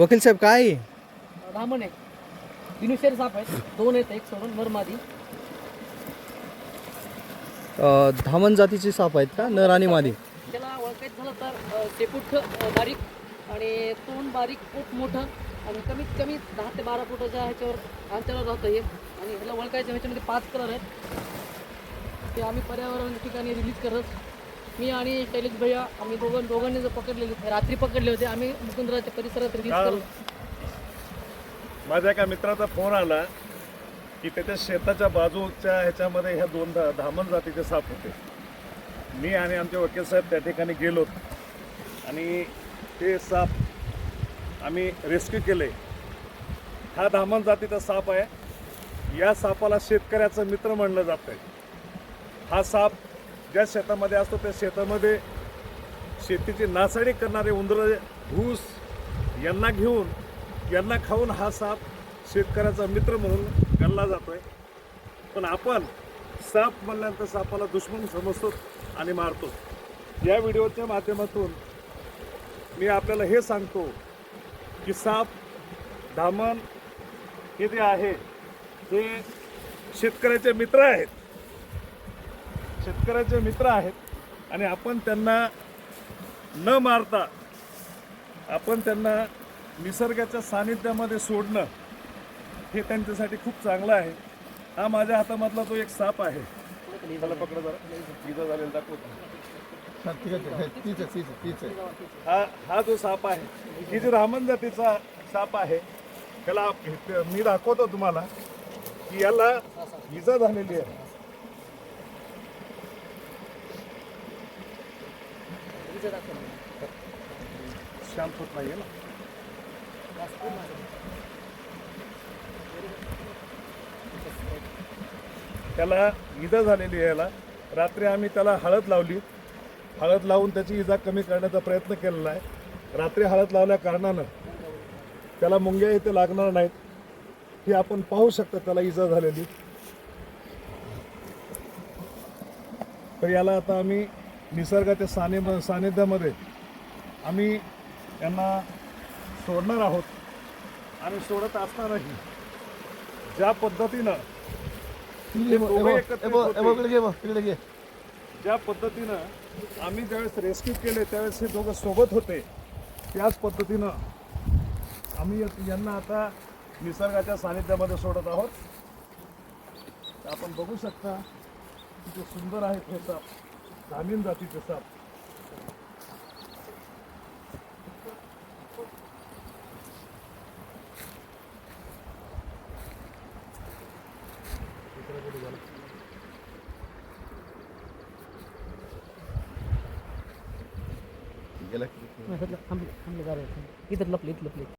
वकील साहेब काय? आहे? रामन आहे. दिनुशेर साप आहेत. दोन आहेत एक सोडून नरमादी अ, धामण जातीचे साप आहेत का? नर आणि मादी. त्याला ओळखायचं झालं तर अ, शेपूट अ, बारीक आणि तोंड बारीक खूप मोठं आणि कमीत कमी दहा ते बारा फुटाच्या ह्याच्यावर अंतरावर राहतं हे. आणि ह्याला ओळखायचं ह्याच्यामध्ये पाच कलर आहेत. ते आम्ही पर्यावरण ठिकाणी रिलीज करत मी आणि शैलेश भैया आम्ही दोघं दोघांनी जर पकडलेले रात्री पकडले होते आम्ही मुकुंदराच्या परिसरात रिलीज काल माझ्या एका मित्राचा फोन आला की त्याच्या शेताच्या बाजूच्या ह्याच्यामध्ये ह्या दोन धा- धामण जातीचे साप होते. मी आणि आमचे वकील साहेब त्या ठिकाणी गेलो आणि ते साप आम्ही रेस्क्यू केले. हा धामण जातीचा साप आहे. या सापाला शेतकऱ्याचं मित्र म्हणलं जातं हा साप ज्या शेतामध्ये असतो त्या शेतामध्ये शेतीची नासाडी करणारे उंदरं ऊस यांना घेऊन यांना खाऊन हा साप शेतकऱ्याचा मित्र म्हणून गणला जातो आहे पण आपण साप म्हणल्यानंतर सापाला दुश्मन समजतो आणि मारतो. या व्हिडिओच्या माध्यमातून मी आपल्याला हे सांगतो की साप धामण हे जे आहे ते शेतकऱ्याचे मित्र आहेत शेतकऱ्याचे मित्र आहेत आणि आपण त्यांना न मारता आपण त्यांना निसर्गाच्या सानिध्यामध्ये सोडणं हे त्यांच्यासाठी खूप चांगलं आहे. हा माझ्या हातामधला तो एक साप आहे. मला पकडा जरा. झालेला दाखवतो. हा, हा जो साप आहे ही जी रामन जातीचा साप आहे त्याला हे- मी दाखवतो तुम्हाला की याला इजा झालेली आहे. शांत होत नाहीये ना. त्याला इजा झालेली आहे याला. रात्री आम्ही त्याला हळद लावली. हळद लावून त्याची इजा कमी करण्याचा प्रयत्न केलेला आहे. रात्री हळद लावल्या कारणानं त्याला मुंग्या इथे लागणार नाहीत. ही आपण पाहू शकता त्याला इजा झालेली. तर याला आता आम्ही निसर्गाच्या साने सानिध्यामध्ये आम्ही यांना सोडणार आहोत आणि सोडत असतानाही ज्या पद्धतीनं ज्या पद्धतीनं आम्ही ज्यावेळेस रेस्क्यू केले त्यावेळेस हे दोघं सोबत होते त्याच पद्धतीनं आम्ही यांना आता निसर्गाच्या सानिध्यामध्ये सोडत आहोत. आपण बघू शकता किती सुंदर आहेत हे धामीन जातीचे साप इथं लपले इथं लपले